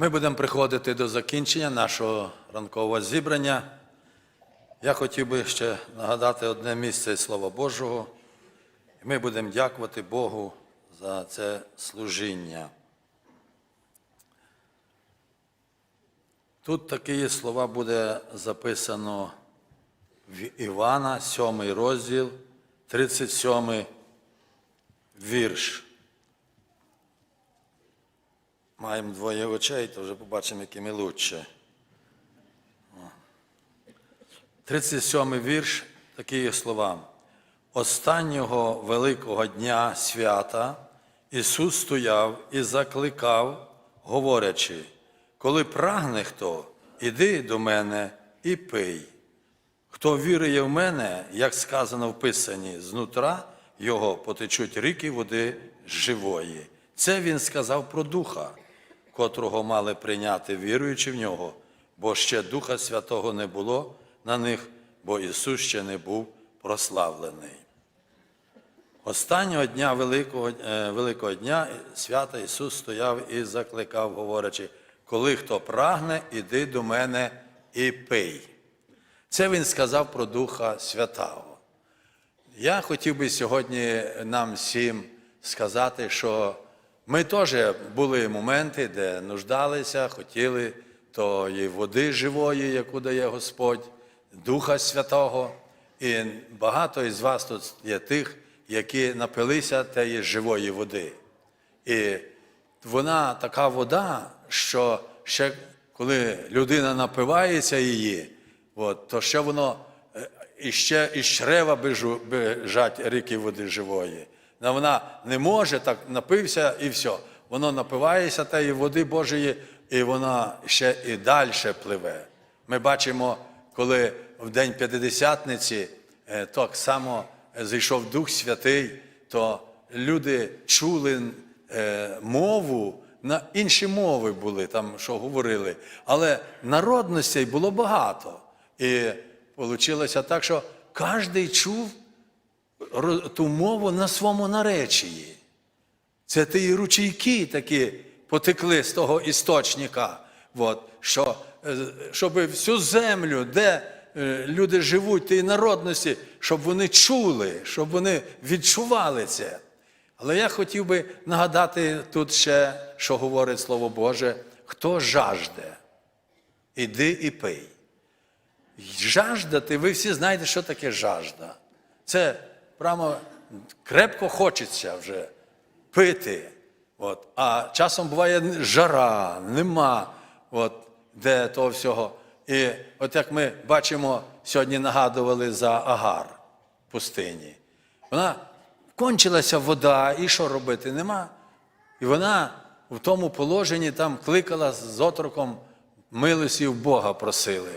Ми будемо приходити до закінчення нашого ранкового зібрання. Я хотів би ще нагадати одне місце Слова Божого. Ми будемо дякувати Богу за це служіння. Тут такі слова буде записано в Івана, 7 розділ, 37 вірш. Маємо двоє очей, то вже побачимо, які ми лучше. 37 вірш, такі слова. Останнього великого дня свята Ісус стояв і закликав, говорячи, коли прагне хто, іди до мене і пий. Хто вірує в мене, як сказано в Писанні, знутра його потечуть ріки води живої. Це він сказав про Духа, котрого мали прийняти, віруючи в нього, бо ще Духа Святого не було на них, бо Ісус ще не був прославлений. Останнього дня Великого, е, Великого дня свята Ісус стояв і закликав, говорячи, коли хто прагне, іди до мене і пий. Це він сказав про Духа Святого. Я хотів би сьогодні нам всім сказати, що ми теж були моменти, де нуждалися, хотіли тої води живої, яку дає Господь, Духа Святого. І багато із вас тут є тих, які напилися тієї живої води. І вона така вода, що ще коли людина напивається її, от, то ще воно е, іще із чрева біжать ріки води живої. Вона не може так напився і все. Воно напивається тієї води Божої, і вона ще і далі пливе. Ми бачимо, коли в день П'ятидесятниці е, так само зійшов Дух Святий, то люди чули е, мову, на інші мови були там, що говорили, але народностей було багато. І вийшло так, що кожен чув ту мову на своєму наречії. Це ті ручейки такі потекли з того істочника, от, що, е, щоб всю землю, де е, люди живуть, тієї народності, щоб вони чули, щоб вони відчували це. Але я хотів би нагадати тут ще, що говорить Слово Боже, хто жажде, іди і пий. Жаждати, ви всі знаєте, що таке жажда. Це прямо крепко хочеться вже пити. От. А часом буває жара, нема от, де того всього. І от як ми бачимо, сьогодні нагадували за Агар в пустині. Вона кончилася вода, і що робити? Нема. І вона в тому положенні там кликала з отроком милості в Бога просили.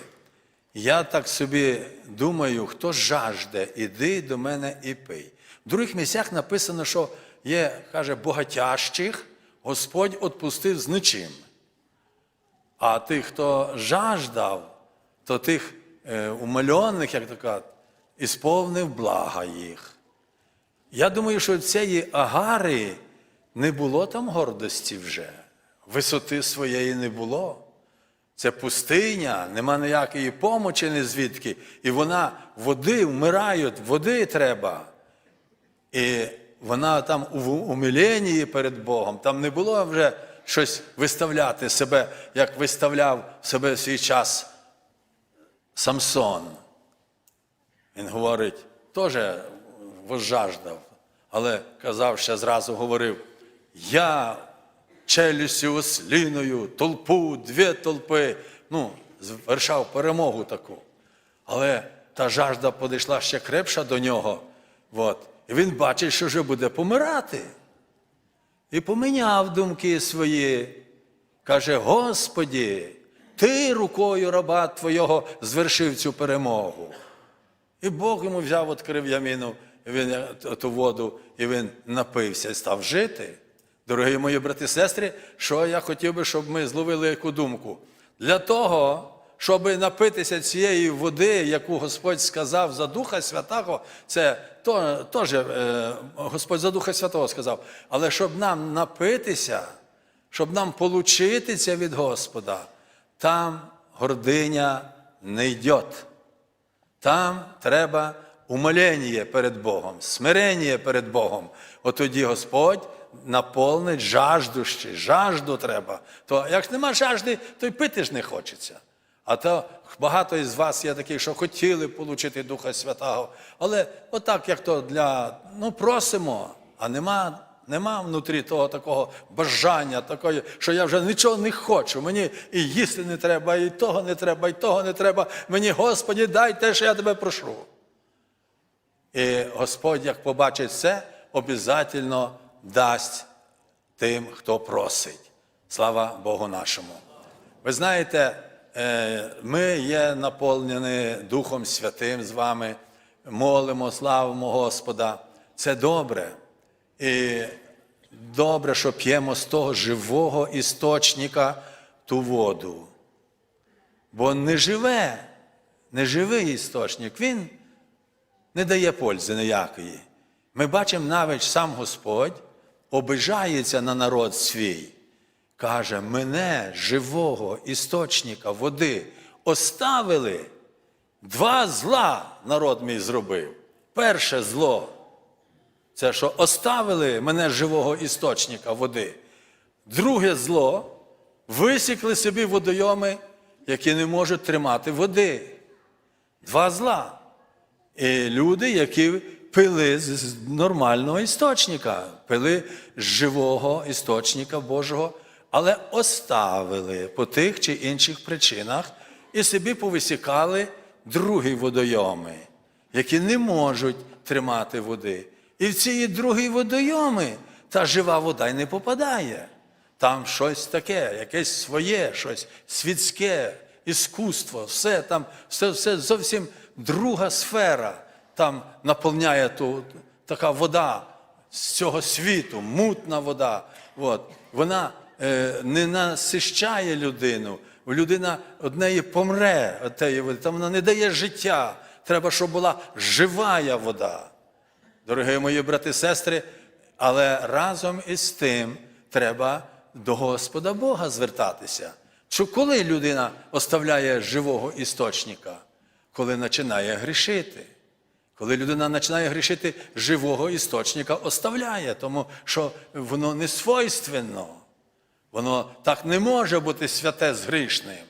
Я так собі думаю, хто жажде, іди до мене і пий. В других місцях написано, що є, каже, богатящих Господь відпустив з нічим. А тих, хто жаждав, то тих е, умальонних, як то кажуть, ісповнив блага їх. Я думаю, що цієї Агари не було там гордості вже, висоти своєї не було. Це пустиня, нема ніякої помочі ні звідки. І вона води вмирають, води треба. І вона там у умиленні перед Богом, там не було вже щось виставляти себе, як виставляв себе в свій час Самсон. Він говорить, теж возжаждав, але казав, ще зразу говорив: я челюстю осліною, толпу, дві толпи. Ну, звершав перемогу таку. Але та жажда подійшла ще крепша до нього. От. І він бачить, що вже буде помирати. І поміняв думки свої. Каже: Господі, ти рукою раба Твого звершив цю перемогу. І Бог йому взяв, відкрив яміну, він е, ту воду, і він напився і став жити. Дорогі мої брати і сестри, що я хотів би, щоб ми зловили яку думку. Для того, щоб напитися цієї води, яку Господь сказав за Духа Святого, це то- теж е, Господь за Духа Святого сказав. Але щоб нам напитися, щоб нам получитися від Господа, там гординя не йде. Там треба умолення перед Богом, смирення перед Богом. От тоді Господь наповнить жаждущі, жажду треба. То як нема жажди, то й пити ж не хочеться. А то багато із вас є таких, що хотіли отримати Духа Святого. Але отак, як то для, ну просимо, а нема, нема внутрі того такого бажання, такої, що я вже нічого не хочу. Мені і їсти не треба, і того не треба, і того не треба. Мені, Господі, дай те, що я тебе прошу. І Господь, як побачить це, обов'язково дасть тим, хто просить. Слава Богу нашому. Ви знаєте, е, ми є наповнені Духом Святим з вами, молимо, славимо Господа. Це добре. І добре, що п'ємо з того живого істочника ту воду. Бо не живе, не живий істочник, він не дає пользи ніякої. Ми бачимо навіть сам Господь обижається на народ свій. Каже, мене, живого істочника води, оставили. Два зла народ мій зробив. Перше зло це що оставили мене живого істочника води. Друге зло висікли собі водойоми, які не можуть тримати води. Два зла. І люди, які пили з- нормального істочника, пили з живого істочника Божого, але оставили по тих чи інших причинах і собі повисікали другі водойоми, які не можуть тримати води. І в ці другі водойоми та жива вода й не попадає. Там щось таке, якесь своє, щось світське, іскусство, все там, все, все зовсім друга сфера. Там наповняє ту, така вода з цього світу, мутна вода. От. Вона е, не насищає людину. Людина однеї помре, тієї води, там вона не дає життя. Треба, щоб була живая вода. Дорогі мої брати і сестри, але разом із тим треба до Господа Бога звертатися. Що коли людина оставляє живого істочника? Коли починає грішити. Коли людина починає грішити, живого істочника оставляє, тому що воно не свойственно. Воно так не може бути святе з грішним.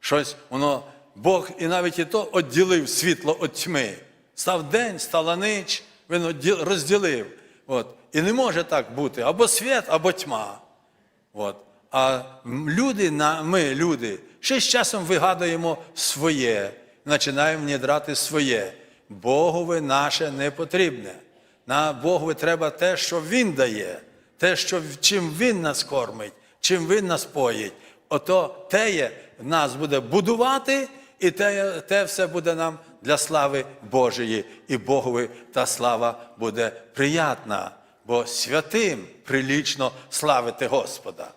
Щось воно, Бог і навіть і то відділив світло від тьми. Став день, стала ніч, він розділив. От. І не може так бути або світ, або тьма. От. А люди, ми, люди, ще з часом вигадуємо своє, починаємо внідрати своє. Богові наше не потрібне. На Богові треба те, що Він дає, те, що, чим Він нас кормить, чим Він нас поїть. Ото теє нас буде будувати, і те, те все буде нам для слави Божої, і Богові та слава буде приятна, бо святим прилічно славити Господа.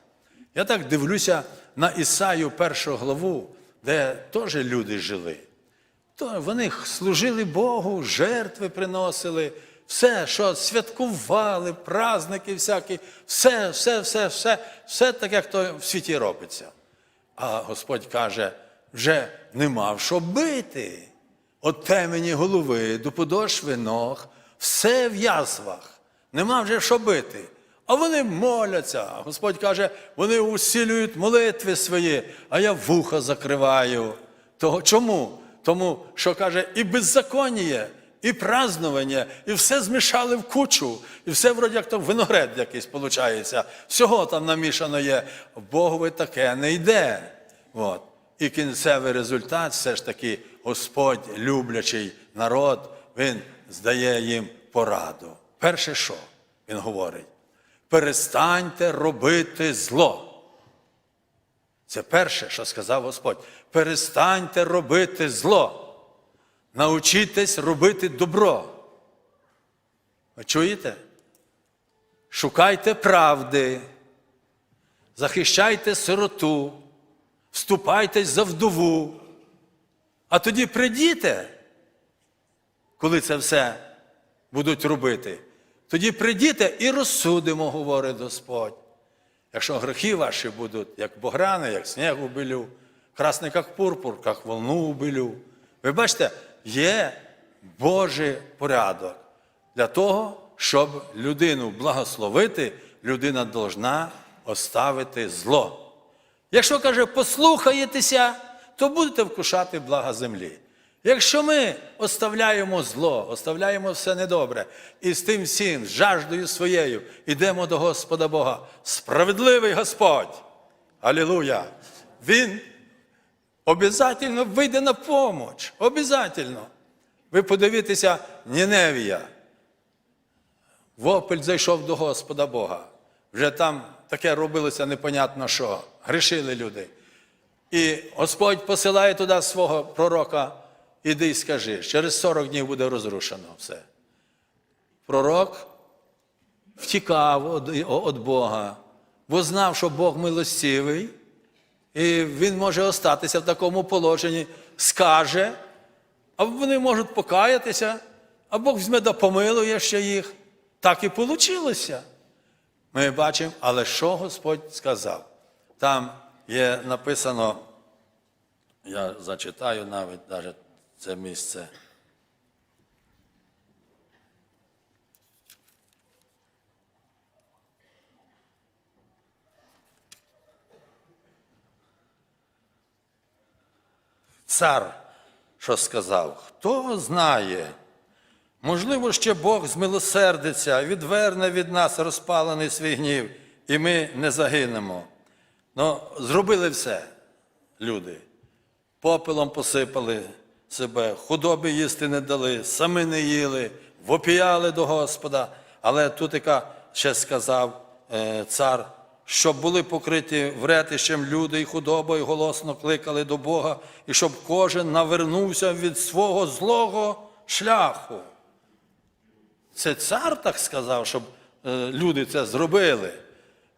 Я так дивлюся на Ісаю першу главу, де теж люди жили. То вони служили Богу, жертви приносили, все, що святкували, праздники всякі, все, все, все, все, все так, як то в світі робиться. А Господь каже, вже нема в що бити. От темені голови до подошви ног, все в язвах, нема вже що бити. А вони моляться. Господь каже, вони усилюють молитви свої, а я вуха закриваю. Того чому? Тому що каже, і беззаконніє, і празднування, і все змішали в кучу, і все вроді як то виноград якийсь виходить. Всього там намішано є. Богові таке не йде. От. І кінцевий результат все ж таки Господь, люблячий народ, Він здає їм пораду. Перше, що він говорить? Перестаньте робити зло. Це перше, що сказав Господь. Перестаньте робити зло. Научітесь робити добро. Ви чуєте? Шукайте правди, захищайте сироту, вступайтесь за вдову. А тоді придіте, коли це все будуть робити. Тоді придіте і розсудимо, говорить Господь. Якщо грехи ваші будуть, як бограни, як сніг у білю, красний, як пурпур, як волну у білю. Ви бачите, є Божий порядок для того, щоб людину благословити, людина должна оставити зло. Якщо каже, послухаєтеся, то будете вкушати блага землі. Якщо ми оставляємо зло, оставляємо все недобре, і з тим всім, з жаждою своєю, йдемо до Господа Бога, справедливий Господь, Алілуя! Він обов'язково вийде на поміч. Обязательно. Ви подивіться, Ніневія. Вопель зайшов до Господа Бога. Вже там таке робилося непонятно що. Грішили люди. І Господь посилає туди свого пророка, іди і скажи, через 40 днів буде розрушено все. Пророк втікав від Бога, бо знав, що Бог милостивий, і він може остатися в такому положенні, скаже, а вони можуть покаятися, а Бог візьме да помилує ще їх. Так і вийшло. Ми бачимо, але що Господь сказав? Там є написано, я зачитаю навіть навіть це місце. Цар, що сказав, хто знає, можливо, ще Бог змилосердиться, відверне від нас розпалений свій гнів, і ми не загинемо. Ну, зробили все, люди. Попелом посипали себе, худобі їсти не дали, самі не їли, вопіяли до Господа. Але тут яка ще сказав е, цар, щоб були покриті вретищем люди і худобою голосно кликали до Бога, і щоб кожен навернувся від свого злого шляху. Це цар так сказав, щоб е, люди це зробили.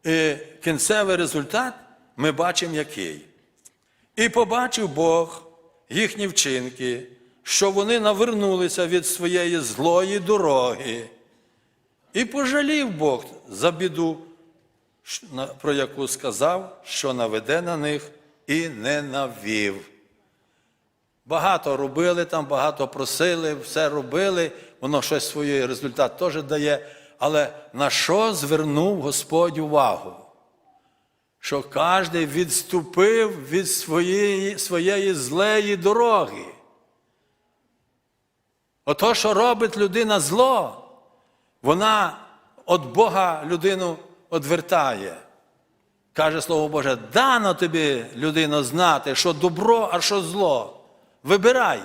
І кінцевий результат ми бачимо який. І побачив Бог їхні вчинки, що вони навернулися від своєї злої дороги. І пожалів Бог за біду, про яку сказав, що наведе на них і не навів. Багато робили там, багато просили, все робили, воно щось своє результат теж дає. Але на що звернув Господь увагу? Що кожен відступив від своєї, своєї злеї дороги. Ото, що робить людина зло, вона від Бога людину одвертає. Каже Слово Боже, дано тобі, людино, знати, що добро, а що зло. Вибирай.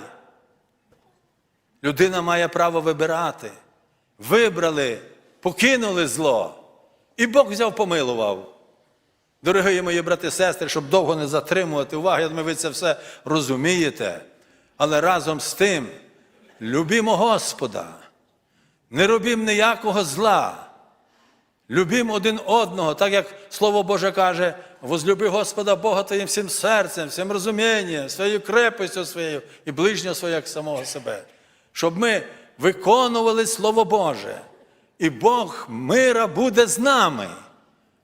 Людина має право вибирати. Вибрали, покинули зло. І Бог взяв, помилував. Дорогі мої брати і сестри, щоб довго не затримувати уваги, я думаю, ви це все розумієте. Але разом з тим, любімо Господа, не робімо ніякого зла. Любімо один одного, так як Слово Боже каже, возлюби Господа Бога твоїм всім серцем, всім розумінням, своєю крепостю своєю і ближнього свого як самого себе. Щоб ми виконували Слово Боже. І Бог мира буде з нами.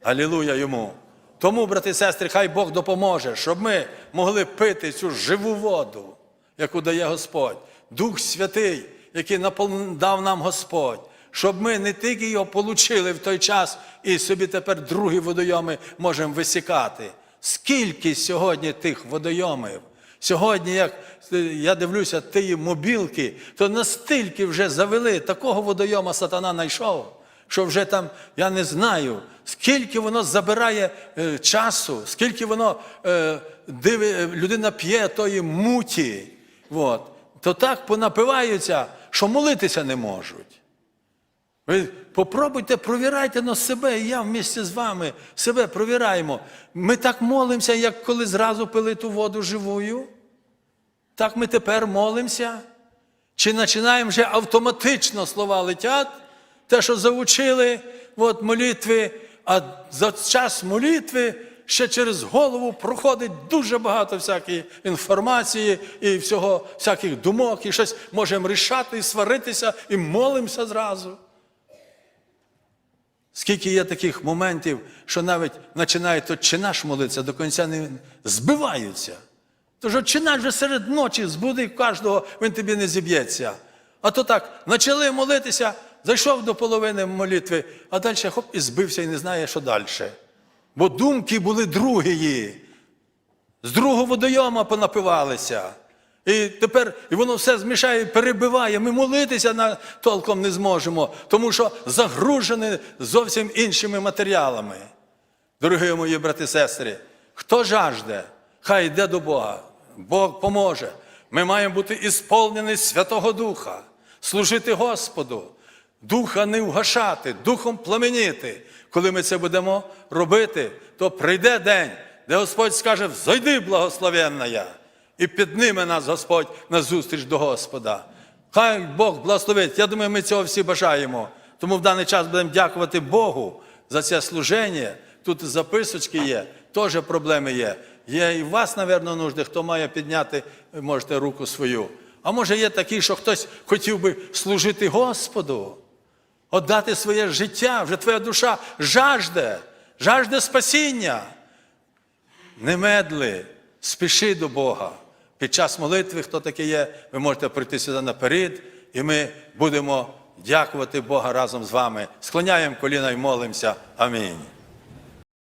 Алілуя йому. Тому, брати і сестри, хай Бог допоможе, щоб ми могли пити цю живу воду, яку дає Господь, Дух Святий, який дав нам Господь, щоб ми не тільки його отримали в той час і собі тепер другі водойоми можемо висікати. Скільки сьогодні тих водойомів? Сьогодні, як я дивлюся, ті мобілки, то настільки вже завели, такого водойома сатана знайшов, що вже там, я не знаю, скільки воно забирає е, часу, скільки воно е, диви, людина п'є тої муті, от, то так понапиваються, що молитися не можуть. Ви попробуйте, провірайте на себе, і я вместе з вами себе провіраємо. Ми так молимося, як коли зразу пили ту воду живою. Так ми тепер молимося. Чи починаємо вже автоматично слова летять, те, що заучили от, молитви, а за час молитви ще через голову проходить дуже багато всякої інформації і всього, всяких думок, і щось можемо рішати, і сваритися, і молимося зразу. Скільки є таких моментів, що навіть починають «Отче наш молитися, до кінця не збиваються. Тож «Отче наш вже серед ночі збуди кожного, він тобі не зіб'ється. А то так, почали молитися, зайшов до половини молитви, а далі хоп, і збився і не знає, що далі. Бо думки були другі. З другого водойома понапивалися. І тепер і воно все змішає, перебиває. Ми молитися на, толком не зможемо, тому що загружені зовсім іншими матеріалами. Дорогі мої брати і сестри, хто жажде, хай йде до Бога. Бог поможе. Ми маємо бути ісполнені Святого Духа, служити Господу, Духа не вгашати, Духом пламеніти. Коли ми це будемо робити, то прийде день, де Господь скаже: Зайди, благословенна я, і підніме нас Господь на зустріч до Господа. Хай Бог благословить. Я думаю, ми цього всі бажаємо. Тому в даний час будемо дякувати Богу за це служення. Тут записочки є, теж проблеми є. Є і вас, напевно, нужди, хто має підняти, можете руку свою. А може є такі, що хтось хотів би служити Господу, віддати своє життя, вже твоя душа жажде, жажде спасіння. Не медли, спіши до Бога. Під час молитви, хто таке є, ви можете прийти сюди наперед, і ми будемо дякувати Бога разом з вами. Склоняємо коліна і молимося. Амінь.